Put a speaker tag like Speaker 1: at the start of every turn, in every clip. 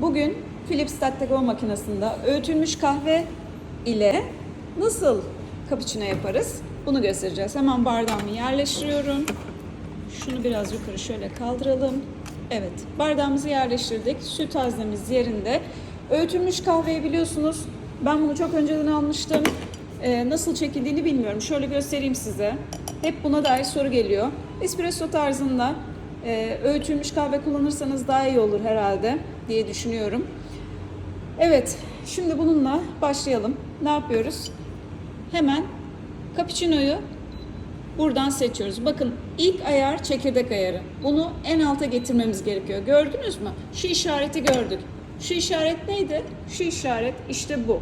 Speaker 1: Bugün Philips Latte Go makinesinde öğütülmüş kahve ile nasıl cappuccino yaparız bunu göstereceğiz. Hemen bardağımı yerleştiriyorum. Şunu biraz yukarı şöyle kaldıralım. Evet, bardağımızı yerleştirdik. Süt haznemiz yerinde. Öğütülmüş kahveyi biliyorsunuz. Ben bunu çok önceden almıştım. Ee, nasıl çekildiğini bilmiyorum. Şöyle göstereyim size. Hep buna dair soru geliyor. Espresso tarzında e, öğütülmüş kahve kullanırsanız daha iyi olur herhalde diye düşünüyorum. Evet, şimdi bununla başlayalım. Ne yapıyoruz? Hemen cappuccino'yu buradan seçiyoruz. Bakın ilk ayar çekirdek ayarı. Bunu en alta getirmemiz gerekiyor. Gördünüz mü? Şu işareti gördük. Şu işaret neydi? Şu işaret işte bu.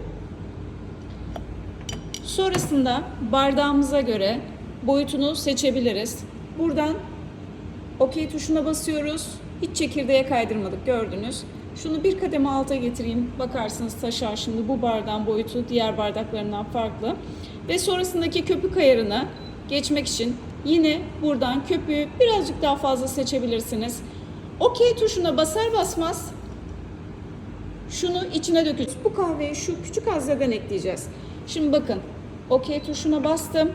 Speaker 1: Sonrasında bardağımıza göre boyutunu seçebiliriz. Buradan OK tuşuna basıyoruz. Hiç çekirdeğe kaydırmadık gördünüz. Şunu bir kademe alta getireyim. Bakarsınız taşar şimdi bu bardağın boyutu diğer bardaklarından farklı. Ve sonrasındaki köpük ayarına geçmek için yine buradan köpüğü birazcık daha fazla seçebilirsiniz. OK tuşuna basar basmaz şunu içine döküyoruz. Bu kahveyi şu küçük hazneden ekleyeceğiz. Şimdi bakın OK tuşuna bastım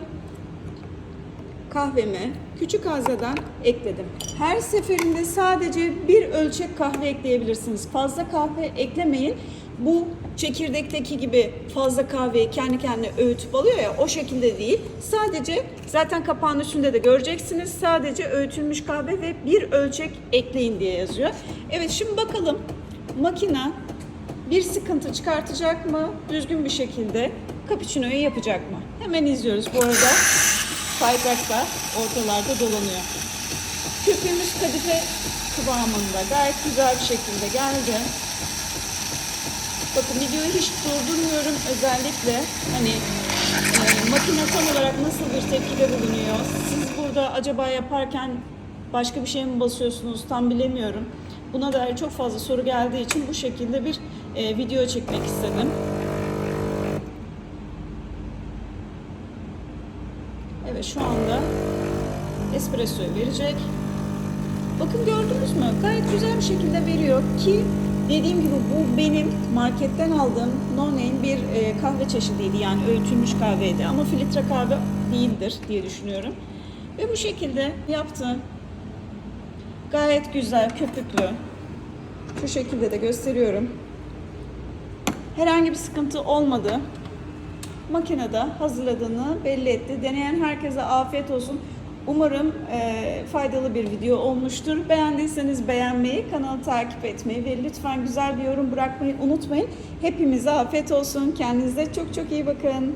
Speaker 1: kahvemi küçük hazneden ekledim. Her seferinde sadece bir ölçek kahve ekleyebilirsiniz. Fazla kahve eklemeyin. Bu çekirdekteki gibi fazla kahveyi kendi kendine öğütüp alıyor ya o şekilde değil. Sadece zaten kapağın üstünde de göreceksiniz. Sadece öğütülmüş kahve ve bir ölçek ekleyin diye yazıyor. Evet şimdi bakalım makine bir sıkıntı çıkartacak mı? Düzgün bir şekilde cappuccino'yu yapacak mı? Hemen izliyoruz. Bu arada kaydırak da ortalarda dolanıyor. Köpüğümüz kadife kıvamında gayet güzel bir şekilde geldi. Bakın videoyu hiç durdurmuyorum özellikle hani e, makine tam olarak nasıl bir tepkide bulunuyor. Siz burada acaba yaparken başka bir şey mi basıyorsunuz tam bilemiyorum. Buna dair çok fazla soru geldiği için bu şekilde bir e, video çekmek istedim. Evet şu anda espressoyu verecek. Bakın gördünüz mü? Gayet güzel bir şekilde veriyor ki dediğim gibi bu benim marketten aldığım no name bir e, kahve çeşidiydi. Yani öğütülmüş kahveydi ama filtre kahve değildir diye düşünüyorum. Ve bu şekilde yaptım. Gayet güzel, köpüklü. Şu şekilde de gösteriyorum. Herhangi bir sıkıntı olmadı makinede hazırladığını belli etti. Deneyen herkese afiyet olsun. Umarım e, faydalı bir video olmuştur. Beğendiyseniz beğenmeyi, kanalı takip etmeyi ve lütfen güzel bir yorum bırakmayı unutmayın. Hepimize afiyet olsun. Kendinize çok çok iyi bakın.